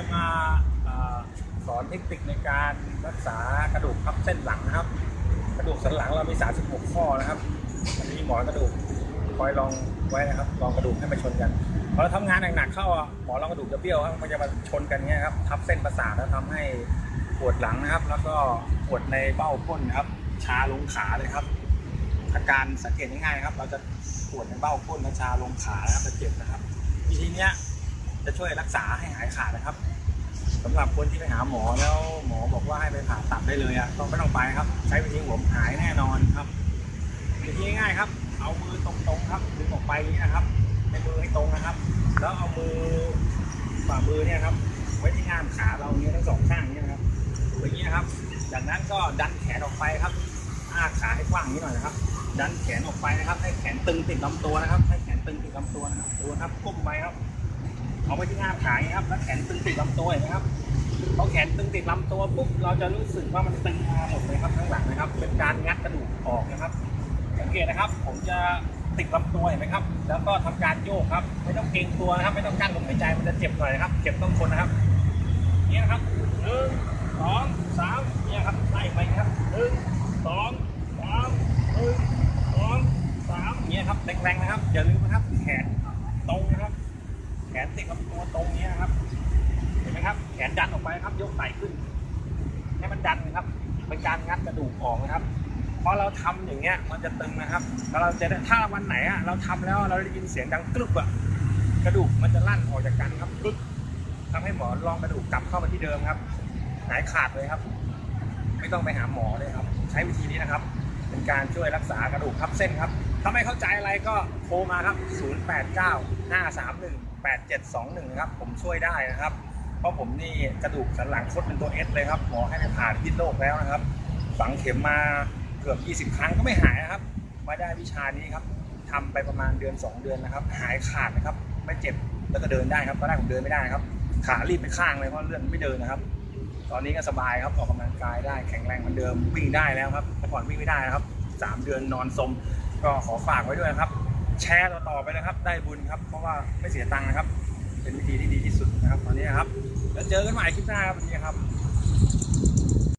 จะมาสอนเทคนิคในการรักษากระดูกทับเส้นหลังนะครับ กระดูกสันหลังเรามี 36 ข้อนะครับอันนี้หมอนกระดูกคอยลองไว้นะครับลองกระดูกให้มาชนกันพอเราทำงานหนักๆเข้าหมอนรองกระดูกจะเบี้ยวครับมันจะมาชนกันเงี้ยครับทับเส้นประสาทแล้วทำให้ปวดหลังนะครับ แล้วก็ปวดในเบ้าก้นนะครับชาลงขาเลยครับอาการสังเกตง่ายๆครับ เราจะปวดในเบ้าก้นและชาลงขานะครับจะเจ็บนะครับวิธีเนี้ย จะช่วยรักษาให้หายขาดนะครับสำหรับคนที่ไปหาหมอแล้วหมอบอกว่าให้ไปผ่าตัดได้เลยอะต้องไม่ต้องไปครับ ใช้วิธีผมหายแน่นอนครับวิธีง่ายครับ เอามือตรงๆครับดึงออกไปนี้นะครับในมือให้ตรงนะครับ แล้วเอามือฝ่ามือเนี่ยครับไว้ที่ง่ามขาเราอย่างนี้ทั้งสองข้างอย่างนี้นะครับอย่างนี้นะครับ จากนั้นก็ดันแขนออกไปครับอ้าขาให้กว้างนี้หน่อยนะครับ ดันแขนออกไปนะครับ ให้แขนตึงติดลำตัวนะครับ ให้แขนตึงติดลำตัวนะครับตัวครับก้มไปครับ เอาไปที่ง่ามขาครับแล้วแขนตึงติดลำตัวเห็นไหมครับพอแขนตึงติดลำตัวปุ๊บเราจะรู้สึกว่ามันตึงมาหมดเลยครับข้งหลังนะครับ เป็นการงัดกระดูกออกนะครับ สังเกตนะครับ ผมจะติดลำตัวเห็นไหมครับ แล้วก็ทำการโยกครับ ไม่ต้องเกรงตัวนะครับ ไม่ต้องกั้นลมหายใจมันจะเจ็บหน่อยนะครับ เจ็บต้องทนนะครับเนี่ยนะครับหนึ่งสองสามเนี่ยครับไล่ไปครับหนึ่งสองสามหนึ่งสองสามเนี่ยครับแรงๆนะครับอย่าลืมนะครับแขนตรงนะครับ แขนติ ดกับตัวตรงนี้นะครับ เห็นไหมครับ แขนดันออกไปครับ ยกไหล่ขึ้น ให้มันดันนะครับ เป็นการงัดกระดูกออกนะครับพอเราทำอย่างเงี้ย มันจะตึงนะครับ แล้วเราจะได้ถ้าวันไหนอะเราทำแล้วเราได้ยินเสียงดังกรึบอะกระดูกมันจะลั่นออกจากกันครับกรึบทำให้หมอลองกระดูกกลับเข้ามาที่เดิมครับ หายขาดเลยครับ ไม่ต้องไปหาหมอเลยครับ ใช้วิธีนี้นะครับ เป็นการช่วยรักษากระดูกทับเส้นครับ ถ้าไม่เข้าใจอะไรก็โทรมาครับ 089 531 8721ครับผมช่วยได้นะครับ เพราะผมนี่กระดูกสันหลังคดเป็นตัวเอสเลยครับหมอให้ไปผ่าพิษโลกแล้วนะครับ ฝังเข็มมาเกือบ 20 ครั้งก็ไม่หายนะครับ มาได้วิชานี้ครับทำไปประมาณเดือน 2 เดือนนะครับ หายขาดนะครับ ไม่เจ็บแล้วก็เดินได้ครับตอนแรกผมเดินไม่ได้ครับ ขารีบไปข้างเลยเพราะเลื่อนไม่เดินนะครับ ตอนนี้ก็สบายครับออกกำลังกายได้แข็งแรงเหมือนเดิมวิ่งได้แล้วครับเมื่ก่อนวิ่งไม่ได้นะครับสามเดือนนอนสมก็ขอฝากไว้ด้วยนะครับ แชร์ต่อๆไปนะครับ ได้บุญครับ เพราะว่าไม่เสียตังค์นะครับ เป็นวิธีที่ดีที่สุดนะครับ ตอนนี้นะครับ แล้วเจอกันใหม่คลิปหน้าครับวันนี้ครับ